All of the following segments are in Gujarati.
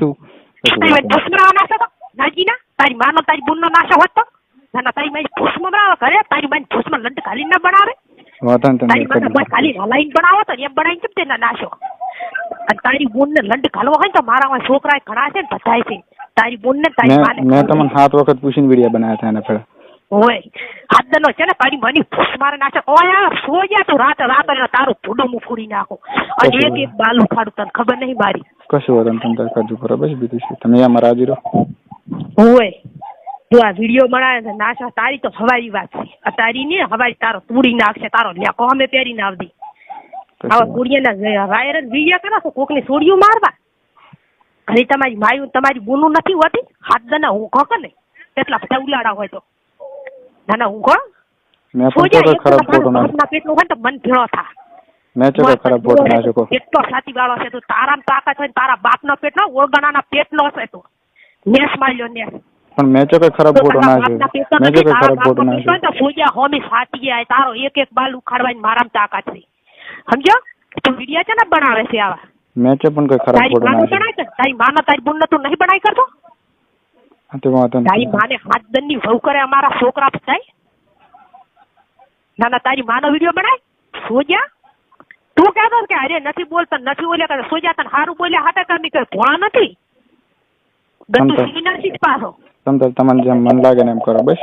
છું તારી નાજીના માનો તારી બુનનો નાશો હોત તો ના ના તારી મારી ભૂસમાં બનાવે ઘરે તારી મારી ભૂસમાં લંડ ઘાલીને ના બનાવે તારી માને ખાલી હલાઈને બનાવો તો એમ બનાવીને કેમ તેના નાશો અને તારી બુનને લંડ ઘાલવો હોય ને તો મારામાં છોકરા ઘણા છે ને બધાય છે તારી બુનને ને તારી માને મેં મેં તમને સાત વખત પૂછીને વીડિયો બનાવ્યા હતા એના પહેલા હોય. હાથનો છે ને તારી મની ફૂસ મારે નાખે. ઓય સો જા તું રાત રાત ને તારું ભૂડું હું ફોડી નાખો. અને એક એક બાલ ઉખાડું તને ખબર નહીં મારી. કશું વાંધો નહીં, તમે તાર કાજુ બરાબર છે બીજું શું? તમે અહીંયા મારા રહો. ઓય તું આ વીડિયો બનાવે છે નાશા તારી તો હવાઈ વાત છે. આ તારી ને હવાઈ તારો તૂડી નાખશે તારો લેકો અમે પહેરીને આવતી આવા કુડિયાના જ વીડિયા કરો છો કોકની સોડિયું મારવા. ઘરે તમારી માયું તમારી બુનું નથી હોતી? હાથ દના હું કહો ને કેટલા બધા ઉલાડા હોય તો. ના ના હું કોણ? મેં પણ તો ખરાબ ફોટો બાપના પેટનું હોય તો મન ભેળો થા મેં તો ખરાબ ફોટો ના કહો કેટલો સાથી વાળો છે તું. તારા તાકાત હોય ને તારા બાપનો પેટ નો ઓળગણાના પેટનો છે તું. નેસ માર્યો નેસ. પણ મેં તો ખરાબ ફોટો નાખ્યો પેટનો મેં તારા ખરાબ ફોટો ના છે ને તો ફોજા હોમી સાટી ગયા. તારો એક એક બાલ ઉખાડવાની મારામાં તાકાત છે. સમજો? તું વિડિયા છે ને બનાવે છે આવા? મેં તો પણ કોઈ ખરાબ ફોટો ના છે. તારી માના તારી બુનને તું નહીં બનાઈ કરતો? તારી માને હાથ દંડની વહુ કરે અમારા છોકરા થાય ના ના તારી માનો વીડિયો બનાય? સોજા? તું કહેતો કે અરે નથી બોલતા નથી બોલ્યા કરે. સોજા તને સારું બોલ્યા હાટા કામી કે ભોળા નથી. ગતું સીના જ પાછો. તમે તાર જેમ મન લાગે ને એમ કરો બસ.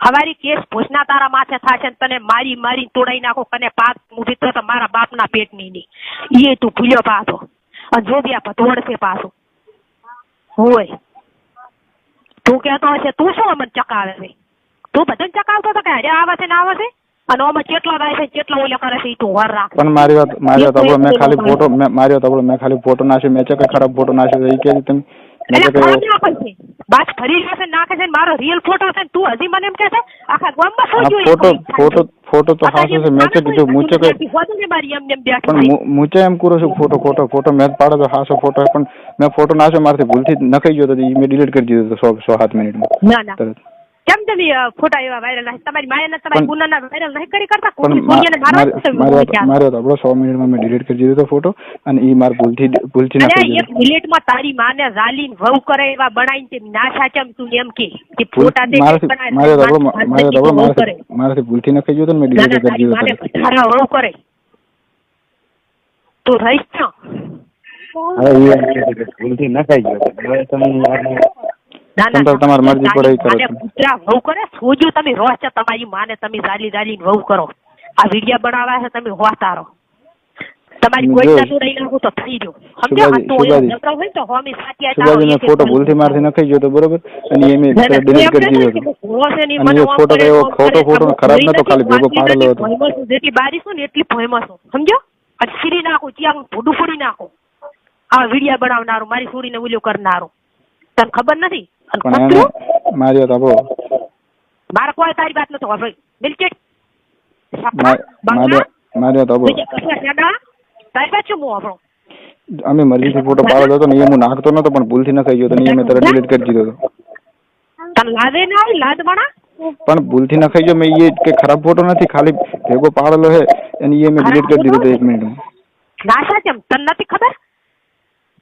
હવારી કેસ ભોજના તારા માથે થશે ને તને મારી મારી તોડાઈ નાખો કને પાક મૂકી તો મારા બાપના પેટની ની એ તું ભૂલ્યો પાછો. અને જોબિયા પતોડ છે પાછો. હોય. તું કહેતો હશે તું શું અમને ચકાવે છે? તું બધાને ચકાવતો હતો કે અરે આવે છે ને આવે છે અને અમે કેટલો થાય છે કેટલો ઓલો કરે છે તું વર રાખ. પણ મારી વાત મારી વાત એક મેં ખાલી ફોટો મેં મારી વાત સાંભળો મેં ખાલી ફોટો નાખ્યો મેં ચકે ખરાબ ફોટો નાખ્યો એ કે તમે એટલે ખરાબ નાખે છે. બાદ ફરી જશે ને નાખે છે મારો રિયલ ફોટો છે તું હજી મને એમ કહે છે આખા ગામમાં શું આ ફોટો ફોટો ફોટો તો હાસે છે મેં તો કીધું મૂચે કઈ હોતું ને મારી એમ એમ બેઠી પણ મૂચે એમ કરો છું ફોટો ફોટો ફોટો મેં પાડો તો હાસો ફોટો પણ મેં ફોટો નાખ્યો મારથી ભૂલથી નખાઈ ગયો તો મેં ડિલીટ કરી દીધો તો સો સો સાત મિનિટમાં. ના ના. કેમ તમે અ, ફોટા એવા વાયરલ નથી તમારી માયાના તમારી પણ- ગુનાના વાયરલ નહીં કરી કરતા? પણ કોકની છોડીઓને મા- મારવા મારી જ મારી વાત તમે મારી વાત આપણો સો મિનિટમાં મેં ડિલીટ કરી દીધો તો ફોટો અને ઈ માર ભૂલથી ભૂલથી અરે નાખી એક દીધો મિનિટમાં તારી માને ઝાલીને વહુ કરે એવા બનાવીને તે નાશા ચમ તું એમ કે? કે ભૂલ- ફોટા દે મારાથી બનાવે, મારી વાત તારી આપણો માને મારી વાત આપણો વહુ કરે. મારાથી મારાથી ભૂલથી નખાઈ ગયો તો ને મેં ના ડિલીટ ના કરી તારી દીધો માને તરત. વધારે વહુ કરે. તું રહીશ છો હવે એ એમ કહે છે કે ભૂલથી નખાઈ ગયો તો હવે તમે આને ના તમ તાર તમારી મરજી પડે કરો તમે. કૂતરા વહુ કરે સોજો તમે રોજ છે તમારી માને તમે વહુ કરો. આ વિડિયા બનાવવા છે તમે હોતારો તમારી કોઈ ચાલુ રહી નાખું તો થઈ ગયું. સમજો આ તો સુભાજી. હોય તો હોમી આ ફોટો ભૂલથી મારથી નખાઈ ગયો બરોબર. અને ડિલીટ કરી દીધો અને ફોટો કયો? ખોટો ફોટો ખરાબ નતો, ખાલી ભેગો પાડેલો હતો. જેટલી બારી છું ને એટલી ફેમસ છું. સમજો? અને નાખો ત્યાં ભૂડું ફોડી નાખો. આ વિડિયા બનાવનારું મારી છોડીને ઉલ્યો કરનારું. તને ખબર નથી? અને પણ એને કચરું મારી વાત આપણો મારે કોઈ તારી વાત નથી હોભળી બિલકુલ મા- મારી મારી વાત આપણો તારી વાત શું હું હોભળું અમે મરજીથી ફોટો પાડેલો હતો ને એ હું નાખતો નતો પણ ભૂલથી નખાઈ ગયો તો ને એ મેં તરત ડિલીટ કરી દીધો હતો તને લાદે ના આવી લાદ બના પણ ભૂલથી નખાઈ ગયો મેં એ કે ખરાબ ફોટો નથી ખાલી ભેગો પાડેલો છે અને એ મેં ડિલીટ કરી દીધો હતો એક મિનિટમાં નાશા કેમ તને નથી ખબર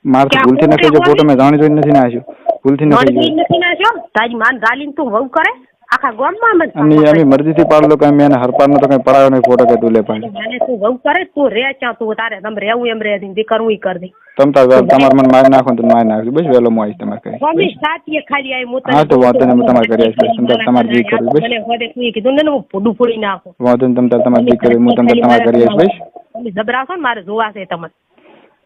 મારથી ક્યાં ભૂલથી નખાઈ ગયો ફોટો ફોટો મેં જાણી જોઈને નથી નાખ્યો ભૂલથી નથી નાખ્યો? તારી માન ગાલીને તું વહુ કરે? આખા ગામમાં મને અને અમે મરજીથી પાડલો કે અમે એને હરપાર તો કઈ પડાયો નહીં ફોટો કે તું લે પાડી અને તું વહુ કરે તું રે ચા તું તારે તમ રહેવું એમ રે જે કરવું ઈ કર દે તમ તાર તમાર મન મારી નાખો તો મારી નાખજો. બસ વેલો આવીશ તમારે કઈ સ્વામી સાચીએ ખાલી આઈ મોતા હા, તો વાંધો નહીં, તમાર કરી ઘરે તમ તાર તમારે જી કરી બસ. મને હોદે તું કીધું ને હું ફોડું ફોડી નાખો. વાંધો નહીં તમ તાર તમાર જી કરી હું તમ તાર તમાર કરી આવીશ. બસ. જબરાશો ને મારે જોવા છે તમને.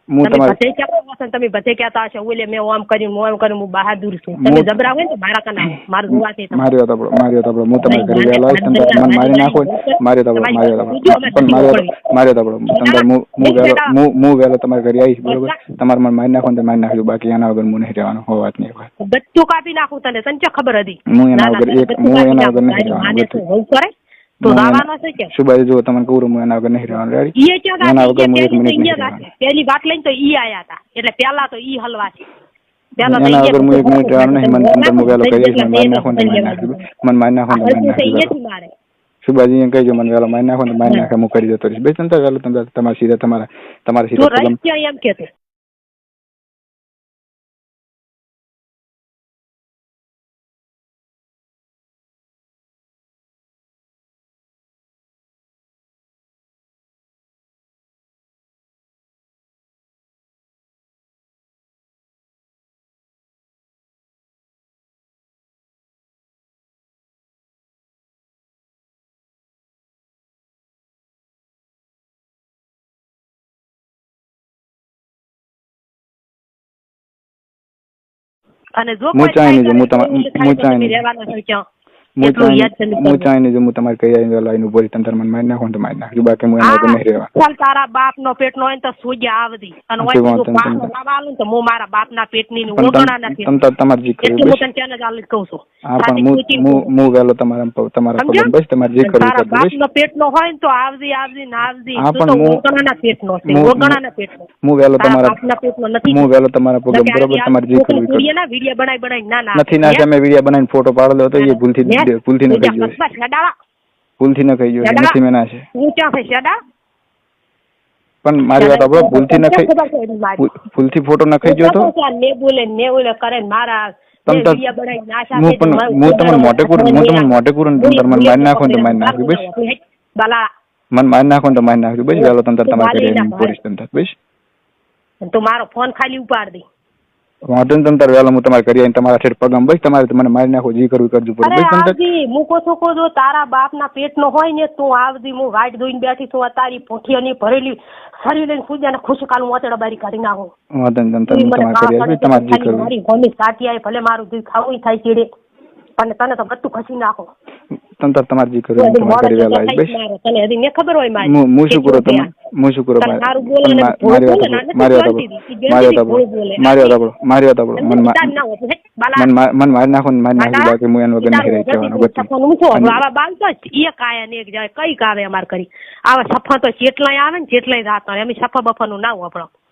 હું તમારે બધે ક્યાં હશો તમે બધે કહેતા હશો ઓલે મેં આમ કર્યું હું આમ કર્યું હું બહાદુર છું. તમે જબરા હોય ને મારા કના મારું મારે જોવા છે તમને મારી વાત આપણો મારી વાત આપણો હું તમારે ઘરે વહેલો આવીશ તમે મને મારી નાખો મારી વાત આપણો મારી વાત આપણો પણ મારી વાત મારી વાત આપણો તમે હું હું વહેલો હું હું વહેલો તમારે ઘરે આવીશ બરોબર? તમારે મને મારી નાખો ને તો મારી નાખજો બાકી એના વગર હું નહીં રહેવાનો હો વાત નહીં હોય બચ્ચું કાપી નાખું તને તને ખબર હતી? હું એના વગર એક- હું એના વગર નહીં રહેવાનું, તું વહુ કરે તો દાવાનો છે કે? સુભાઈ જો તમને કહું હું એના વગર નહીં રહેવાનું. રેડી ઈએ ક્યાં એના વગર હું એક મિનિટ નહીં રહેવાનું. ગાતી. વાત લઈને તો ઈ આયા હતા. એટલે પેલા તો ઈ હલવા છે. એના વગર હું એક મિનિટ રહેવાનું નહીં. મને નાખું, મને ને મારી નાખો સુભાજી એમ કહેજો મને મારી નાખો ને તો મારી નાખે હું કરી દેતો રહીશ. બે તમ તાર તમારા સીધા તમારા તમારા સીધા એમ અને જો હું કોઈ નહીં, થાય હું તમા- હું નહીં. ક્યાં? હું એટલું ચાહી યાદ કરી હું ચાહી નહીં જો હું તમારે કહી આવીને લાઈને ઊભો રહી તમે તારે મને મારી નાખો ને તો મારી નાખજો બાકી હું એના વગર નહીં રહેવા ચાલ તારા બાપ નો પેટ નો હોય ને તો સૂજ્યા આવતી અને તે હોય વાંધો તો નહીં, બાપ નો તમે- લાવા આલું ને તો હું મારા બાપ ના પેટની પણ ઓગણા તમ- નથી તમ તાર તમારે જે કરવું એટલું હું બસ તને ત્યાં જ આલી કહું છું હા સાચી પણ હું ખોટી હું કહું. હું વહેલો તમારા પ- તમારા સમજ્યો? પગમ બસ તમારે જે અને કરવું તારા કરજો બાપ બસ નો પેટ નો હોય ને તો આવજી આવજી ને આવજી હા, તું તો પણ હું- ઓગણાના પેટ નો છે હું- ઓગણાના પેટ નો હું વહેલો તારા તમારા બાપના પેટનો નથી હું વહેલો તમારા પગમ નકે બરોબર આજે તમારે જે આ કરવું એ કરજો કુડીએ ના વીડિયો બનાવી બનાવી ના ના નથી ના અમે વીડિયો બનાવીને ફોટો પાડેલો હતો એ ભૂલથી ને? ભૂલથી ન કહી શેડાળા, ભૂલથી ન કહી ગયો નથી મેં છે. પણ મારી વાત આપણો ભૂલથી ન. ભૂલ- ભૂલથી ફોટો ન કહું આ ને બોલે ને બોલે કરે મારા હું પણ હું તમને મોઢે કરું હું તમને મોઢે કરું ને મને મારી નાખો તો મારી નાખજો બસ. મને મારી નાખો તો મારી નાખજો બસ. વહેલો તંતર તમારે કરી પોલીસ બસ. તું મારો ફોન ખાલી ઉપાડ દે. વાંધો નહીં તમે તાર વહેલો હું તમારે કરી આવીને તમારા ઠેઠ પગમ બસ તમારે મને મારી નાખો જે કરવું કરજો અરે પડે બસ તમે આવજી મૂકો છો કો જો તારા બાપ ના પેટ નો હોય ને તું આવજી હું વાટ ધોઈને બેઠી છું આ તારી અને ભરેલી શરીર લઈને પૂજા ને ખુશ કાલ મોતડા બારી કાઢી નાખું. વાંધો નહીં તમે હું તમારે કરી તમારે જે કરવું. મારી ભલે મારું દૂધ ખાવું થાય ચીડે. અને તને તો બધું ખસી નાખો. તમે તાર તમારે જે તું કરવું એ કરી રહ્યા તો બસ તને હજી ને ખબર હોય મારી હું શું કરું તમે હું શું કરું મારી વાત સાંભળો. મારી વાત સાંભળો. મારી વાત સાંભળો. મને. મને મારી નાખો ને મારી નાખજો બાકી હું એનો વગર નહીં રહી શું? બધું. આવા બાલ તો એક આયા ને એક જાય. કઈ કાવે અમાર કરી આવા સફા તો જેટલાય આવે ને જેટલાય રાત આવે. એમ સફા બફાનું ના આપણો